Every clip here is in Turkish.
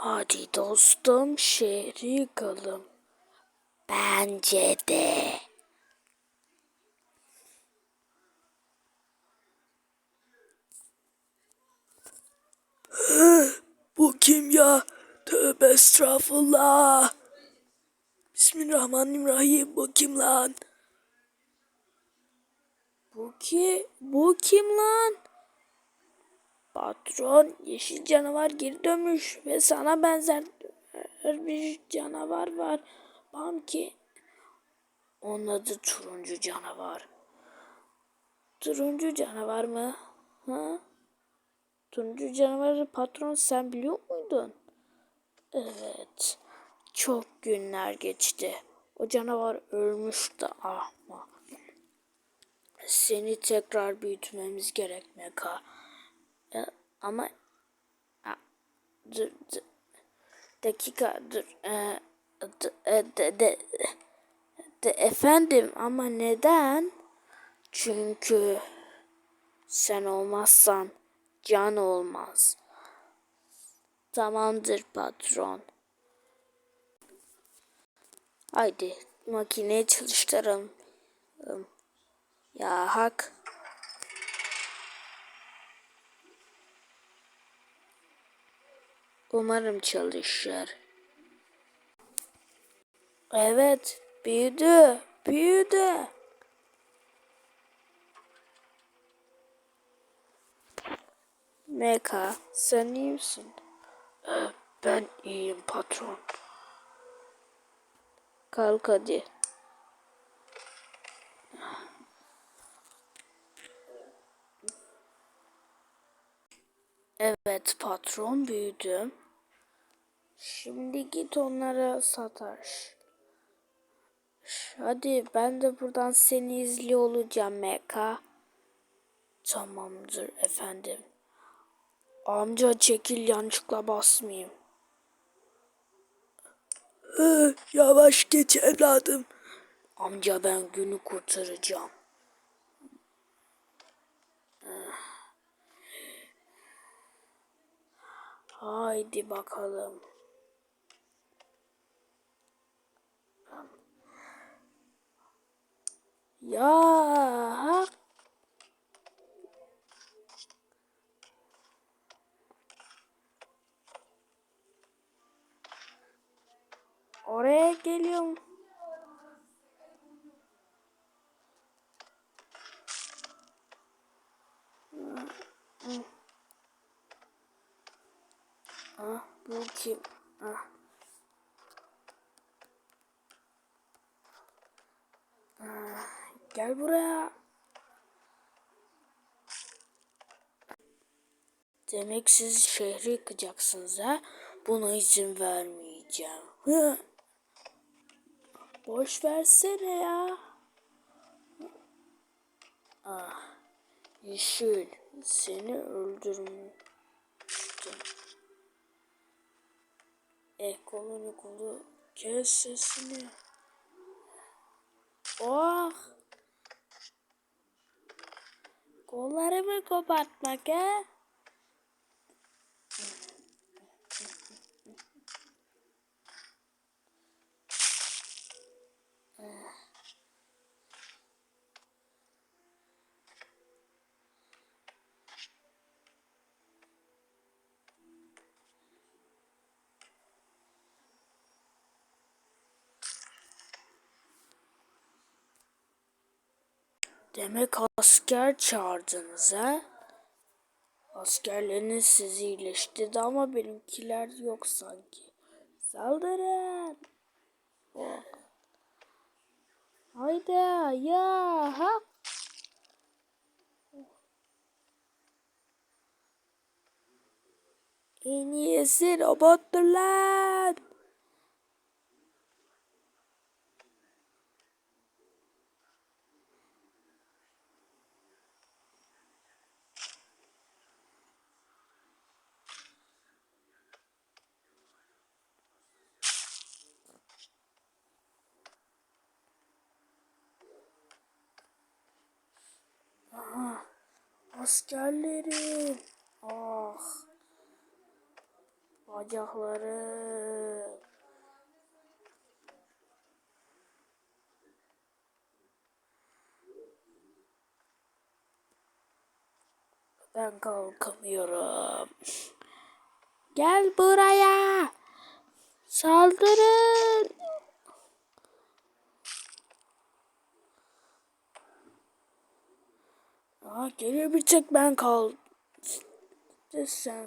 Hadi dostum şehri yıkalım. Bence de. Bu kim ya? Tövbe estağfurullah. Bismillahirrahmanirrahim. Bu kim lan? Bu ki? Bu kim lan? Patron yeşil canavar geri dönmüş ve sana benzer bir canavar var. Bamki. Onun adı turuncu canavar. Turuncu canavar mı? Ha? Turuncu canavarı patron sen biliyor muydun? Evet. Çok günler geçti. O canavar ölmüştü ama. Seni tekrar büyütmemiz gerek Meka. E, ama a, dur, dur, dakika dur. E, d- e, de, de, de, efendim ama neden? Çünkü sen olmazsan can olmaz. Tamamdır patron. Haydi makineyi çalıştıralım. Ya hak. Umarım çalışır. Evet, büyüdü, büyüdü. Meka, sen iyi misin? Ben iyiyim patron. Kalk hadi. Evet patron büyüdü. Şimdi git onlara sataş. Hadi ben de buradan seni izliyor olacağım Meka. Tamamdır efendim. Amca çekil yanlışlıkla basmayayım. Yavaş geç evladım. Amca ben günü kurtaracağım. Haydi bakalım. Ya hak. Oraya geliyorum. Ah Ah, Gel buraya. Demek siz şehri yıkacaksınız ha? Buna izin vermeyeceğim. Boş versene ya. Ah. Yeşil. Seni öldürmüştüm. Eh kolunu kolu kes sesini. Oh. Kollarımı kopartmak ha? Demek asker çağırdınız ha? Askerleriniz sizi iyileştirdi ama benimkiler yok sanki. Saldırın. Oh. Hayda ya ha. En iyisi robottur lan. Askerlerim. Ah. Bacakları. Ben kalkamıyorum. Gel buraya. Saldırın. Aa, geriye bir tek ben kaldım. Sen.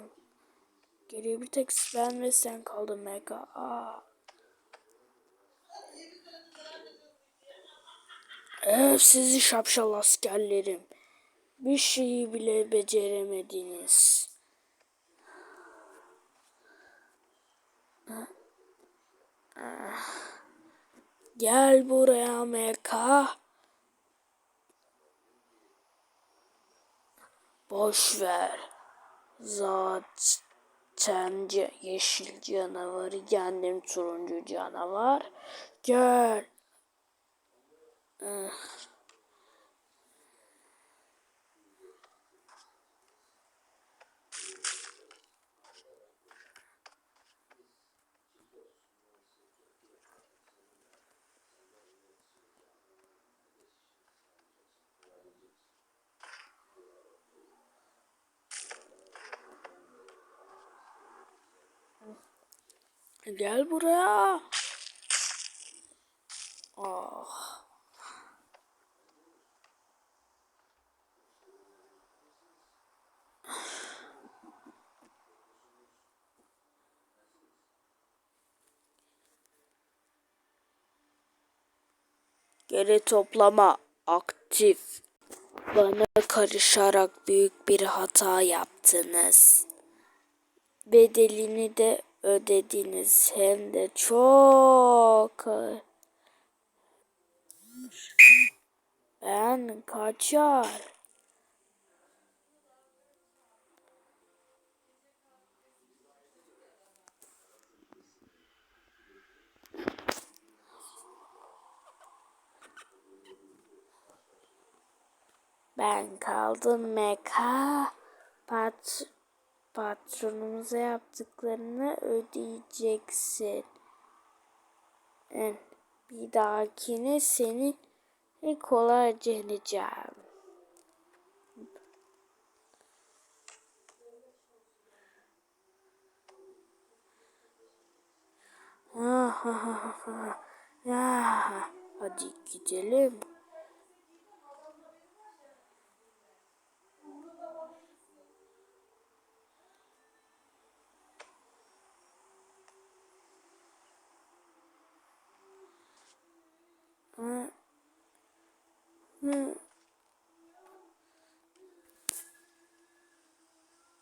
Geriye bir tek ben ve sen kaldın Mega. Aa. Öf sizi şapşal askerlerim. Bir şeyi bile beceremediniz. Gel buraya Meka. Boş ver. Zaten yeşil canavarı yendim turuncu canavar. Gel. Ah. Gel buraya. Ah. Geri toplama aktif. Bana karışarak büyük bir hata yaptınız. Bedelini de ödediniz hem de çok. Ben kaçar. Ben kaldım Meka. Pat patronumuza yaptıklarını ödeyeceksin. En- Bir dahakine seni kolayca yeneceğim. Ya, hadi gidelim. Hı. Hı.